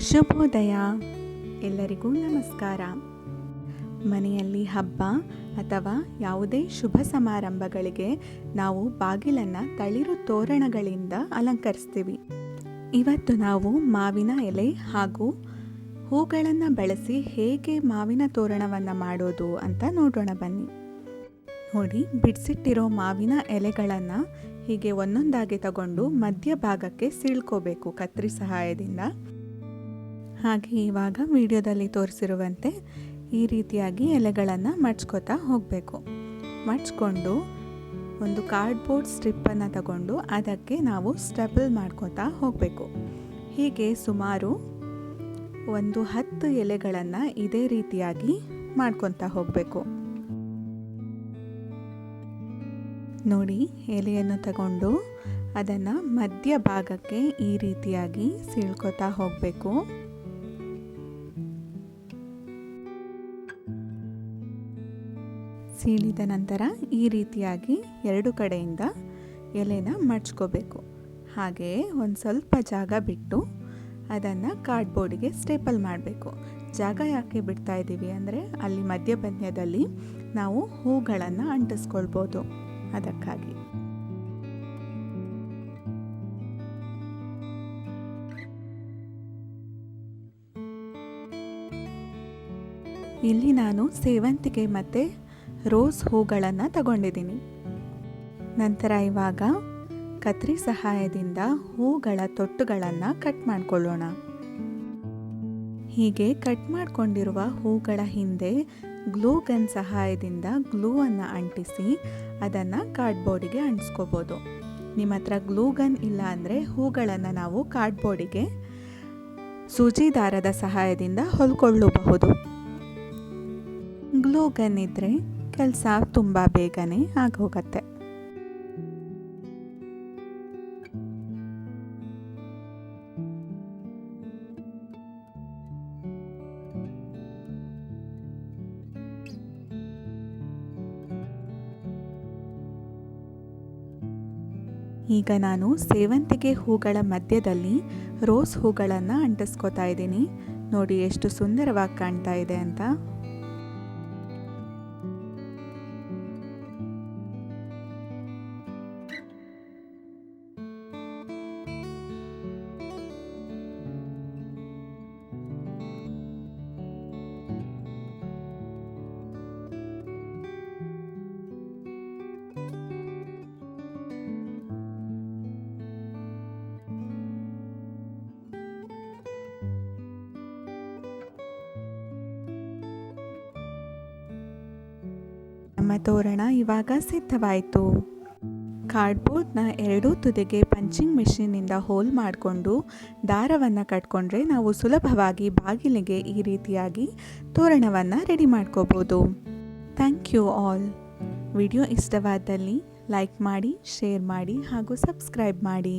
ಶುಭೋದಯ. ಎಲ್ಲರಿಗೂ ನಮಸ್ಕಾರ. ಮನೆಯಲ್ಲಿ ಹಬ್ಬ ಅಥವಾ ಯಾವುದೇ ಶುಭ ಸಮಾರಂಭಗಳಿಗೆ ನಾವು ಬಾಗಿಲನ್ನು ತಳಿರು ತೋರಣಗಳಿಂದ ಅಲಂಕರಿಸ್ತೀವಿ. ಇವತ್ತು ನಾವು ಮಾವಿನ ಎಲೆ ಹಾಗೂ ಹೂಗಳನ್ನು ಬಳಸಿ ಹೇಗೆ ಮಾವಿನ ತೋರಣವನ್ನು ಮಾಡೋದು ಅಂತ ನೋಡೋಣ ಬನ್ನಿ. ನೋಡಿ, ಬಿಡಿಸಿಟ್ಟಿರೋ ಮಾವಿನ ಎಲೆಗಳನ್ನು ಹೀಗೆ ಒಂದೊಂದಾಗಿ ತಗೊಂಡು ಮಧ್ಯಭಾಗಕ್ಕೆ ಸೀಳ್ಕೋಬೇಕು ಕತ್ರಿ ಸಹಾಯದಿಂದ. ಹಾಗೆ ಇವಾಗ ವಿಡಿಯೋದಲ್ಲಿ ತೋರಿಸಿರುವಂತೆ ಈ ರೀತಿಯಾಗಿ ಎಲೆಗಳನ್ನು ಮಡ್ಚ್ಕೋತಾ ಹೋಗಬೇಕು. ಮಡ್ಚ್ಕೊಂಡು ಒಂದು ಕಾರ್ಡ್ಬೋರ್ಡ್ ಸ್ಟ್ರಿಪ್ಪನ್ನು ತಗೊಂಡು ಅದಕ್ಕೆ ನಾವು ಸ್ಟೆಬಲ್ ಮಾಡ್ಕೋತಾ ಹೋಗಬೇಕು. ಹೀಗೆ ಸುಮಾರು ಒಂದು ಹತ್ತು ಎಲೆಗಳನ್ನು ಇದೇ ರೀತಿಯಾಗಿ ಮಾಡ್ಕೊತಾ ಹೋಗಬೇಕು. ನೋಡಿ, ಎಲೆಯನ್ನು ತಗೊಂಡು ಅದನ್ನು ಮಧ್ಯ ಭಾಗಕ್ಕೆ ಈ ರೀತಿಯಾಗಿ ಸೀಳ್ಕೊತಾ ಹೋಗಬೇಕು. ಸೀಳಿದ ನಂತರ ಈ ರೀತಿಯಾಗಿ ಎರಡು ಕಡೆಯಿಂದ ಎಲೆನ ಮಡ್ಚ್ಕೋಬೇಕು. ಹಾಗೆಯೇ ಒಂದು ಸ್ವಲ್ಪ ಜಾಗ ಬಿಟ್ಟು ಅದನ್ನು ಕಾರ್ಡ್ಬೋರ್ಡಿಗೆ ಸ್ಟೇಪಲ್ ಮಾಡಬೇಕು. ಜಾಗ ಯಾಕೆ ಬಿಡ್ತಾ ಇದ್ದೀವಿ ಅಂದರೆ ಅಲ್ಲಿ ಮಧ್ಯಮಧ್ಯದಲ್ಲಿ ನಾವು ಹೂಗಳನ್ನು ಅಂಟಿಸ್ಕೊಳ್ಬೋದು. ಅದಕ್ಕಾಗಿ. ಇಲ್ಲಿ ನಾನು ಸೇವಂತಿಗೆ ಮತ್ತು ರೋಸ್ ಹೂಗಳನ್ನು ತಗೊಂಡಿದ್ದೀನಿ. ನಂತರ ಇವಾಗ ಕತ್ರಿ ಸಹಾಯದಿಂದ ಹೂಗಳ ತೊಟ್ಟುಗಳನ್ನು ಕಟ್ ಮಾಡಿಕೊಳ್ಳೋಣ. ಹೀಗೆ ಕಟ್ ಮಾಡಿಕೊಂಡಿರುವ ಹೂಗಳ ಹಿಂದೆ ಗ್ಲೂ ಗನ್ ಸಹಾಯದಿಂದ ಗ್ಲೂವನ್ನು ಅಂಟಿಸಿ ಅದನ್ನು ಕಾರ್ಡ್ಬೋರ್ಡಿಗೆ ಅಂಟಿಸ್ಕೋಬೋದು. ನಿಮ್ಮ ಹತ್ರ ಗ್ಲೂ ಗನ್ ಇಲ್ಲ ಅಂದರೆ ಹೂಗಳನ್ನು ನಾವು ಕಾರ್ಡ್ಬೋರ್ಡಿಗೆ ಸೂಜಿ ದಾರದ ಸಹಾಯದಿಂದ ಹೊಲ್ಕೊಳ್ಳಬಹುದು. ಗ್ಲೂ ಗನ್ ಇದ್ದರೆ ಕೆಲಸ ತುಂಬ ಬೇಗನೆ ಆಗೋಗತ್ತೆ. ಈಗ ನಾನು ಸೇವಂತಿಗೆ ಹೂಗಳ ಮಧ್ಯದಲ್ಲಿ ರೋಸ್ ಹೂಗಳನ್ನು ಅಂಟಿಸ್ಕೋತಾ ಇದ್ದೀನಿ. ನೋಡಿ ಎಷ್ಟು ಸುಂದರವಾಗಿ ಕಾಣ್ತಾ ಇದೆ ಅಂತ. ನಮ್ಮ ತೋರಣ ಇವಾಗ ಸಿದ್ಧವಾಯಿತು. ಕಾರ್ಡ್ಬೋರ್ಡ್ನ ಎರಡೂ ತುದಿಗೆ ಪಂಚಿಂಗ್ ಮಿಷಿನ್ನಿಂದ ಹೋಲ್ ಮಾಡಿಕೊಂಡು ದಾರವನ್ನು ಕಟ್ಕೊಂಡ್ರೆ ನಾವು ಸುಲಭವಾಗಿ ಬಾಗಿಲಿಗೆ ಈ ರೀತಿಯಾಗಿ ತೋರಣವನ್ನು ರೆಡಿ ಮಾಡ್ಕೋಬೋದು. Thank you all. ವಿಡಿಯೋ ಇಷ್ಟವಾದಲ್ಲಿ ಲೈಕ್ ಮಾಡಿ, ಶೇರ್ ಮಾಡಿ ಹಾಗೂ ಸಬ್ಸ್ಕ್ರೈಬ್ ಮಾಡಿ.